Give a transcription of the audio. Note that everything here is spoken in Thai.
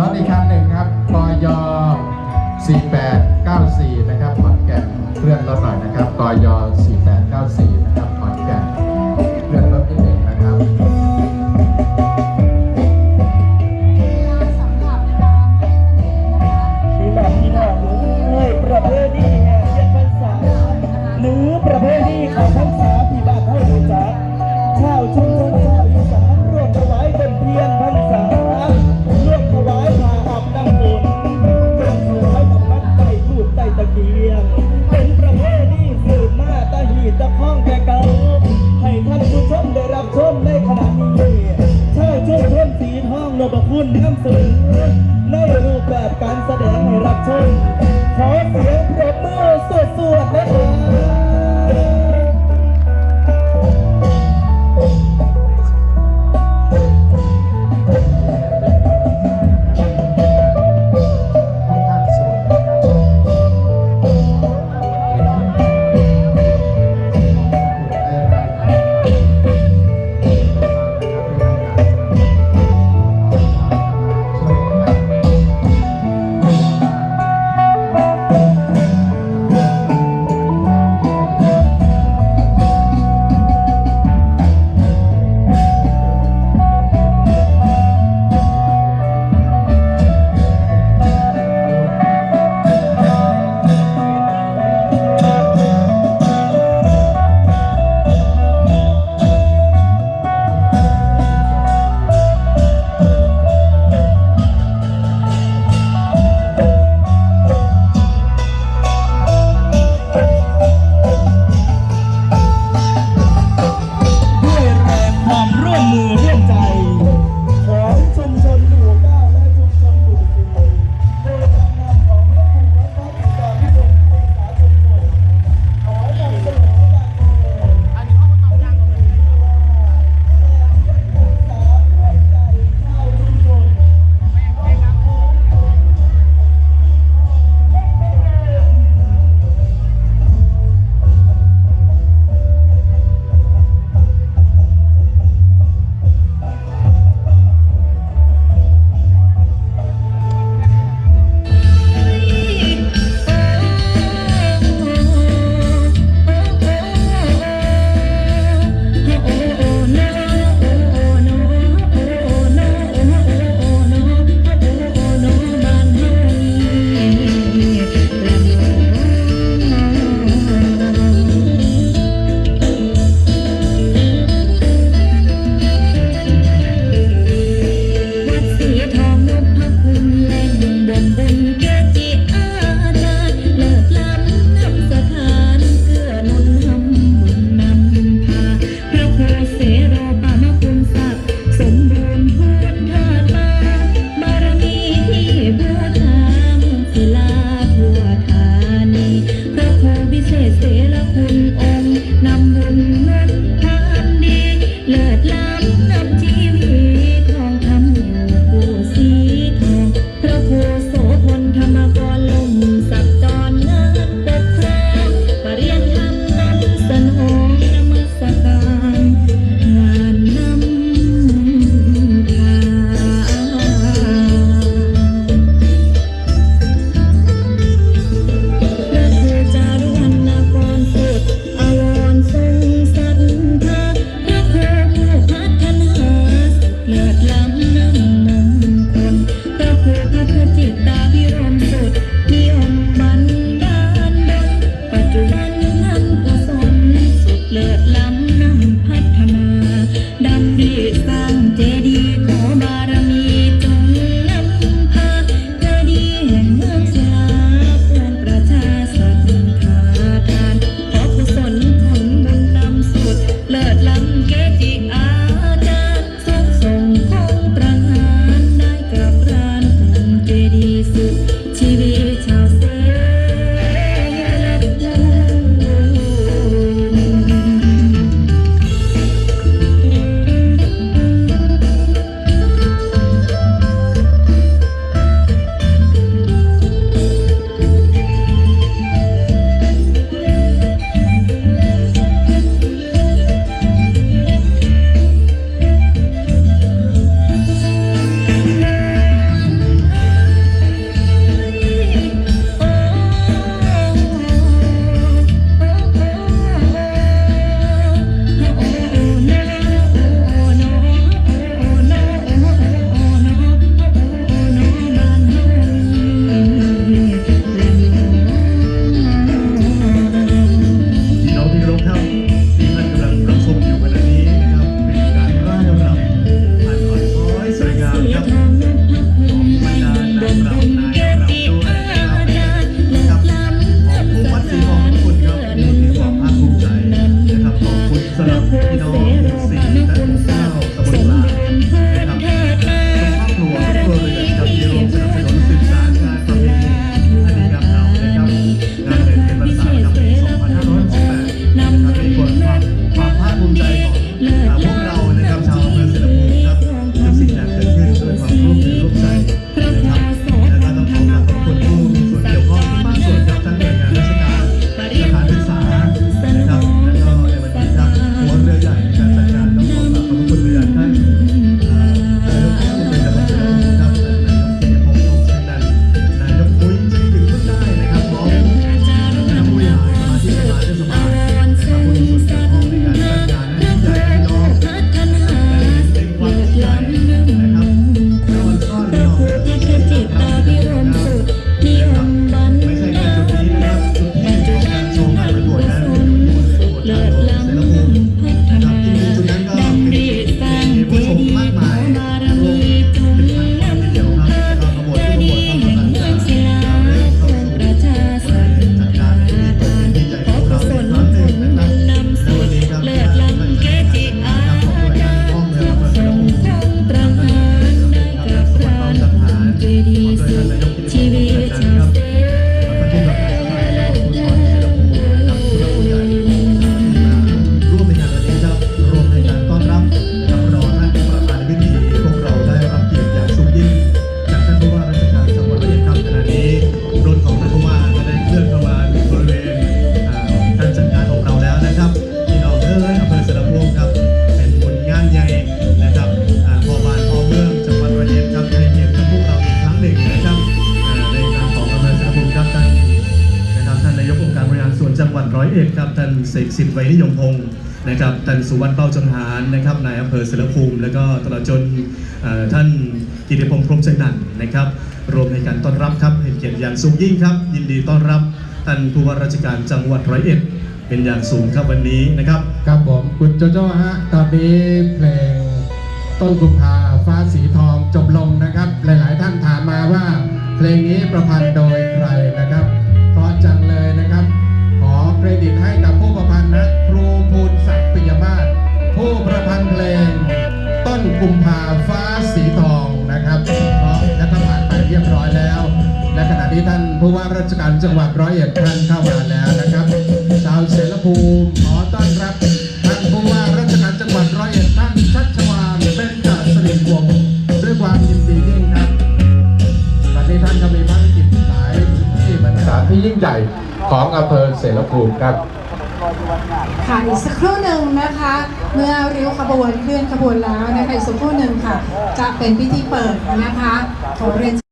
รถอีกคันหนึ่งครับปอย4894 นะครับขอนแก่นเลื่อนรถหน่อยนะครับปอย4894 นะครับ ขอเสียงปรบมือสวดๆนะคะ เอ็ดครับท่านเสกสิทธิ์ไวยนิยมพงศ์นะครับท่านสุวรรณเป้าจังหารนะครับนายอำเภอเสรภูมิ แล้วก็ตลอดจนท่านกิติพงศ์พรหมใจนันท์นะครับ รวมในการต้อนรับครับเห็นเกียรติอย่างสูงยิ่งครับ ยินดีต้อนรับท่านผู้ว่าราชการจังหวัดร้อยเอ็ดเป็นอย่างสูงครับวันนี้นะครับครับผมคุณโจโจ้ฮะตอนนี้เพลงต้นกุมภาฟ้าสีทองจบลงนะครับ หลาย ๆ ท่านถามมาว่า เพลงนี้ประพันธ์โดยใครนะครับ นี้ท่านผู้ว่าราชการจังหวัดร้อยเอ็ดท่านเข้ามาแล้วนะครับ ชาวเสรภูมิขอต้อนรับท่านผู้ว่าราชการจังหวัดร้อยเอ็ดท่านชัชวานเบญจสิริวงศ์ด้วยความยินดียิ่งครับตอนนี้ท่านก็มีภารกิจหลายที่บรรดาที่ยิ่งใหญ่ของอำเภอเสรภูมิครับค่ะอีกสักครู่หนึ่งนะคะ เมื่อริ้วขบวนเคลื่อนขบวนแล้วนะคะอีกสักครู่หนึ่งค่ะ จะเป็นพิธีเปิดนะคะขอเรียน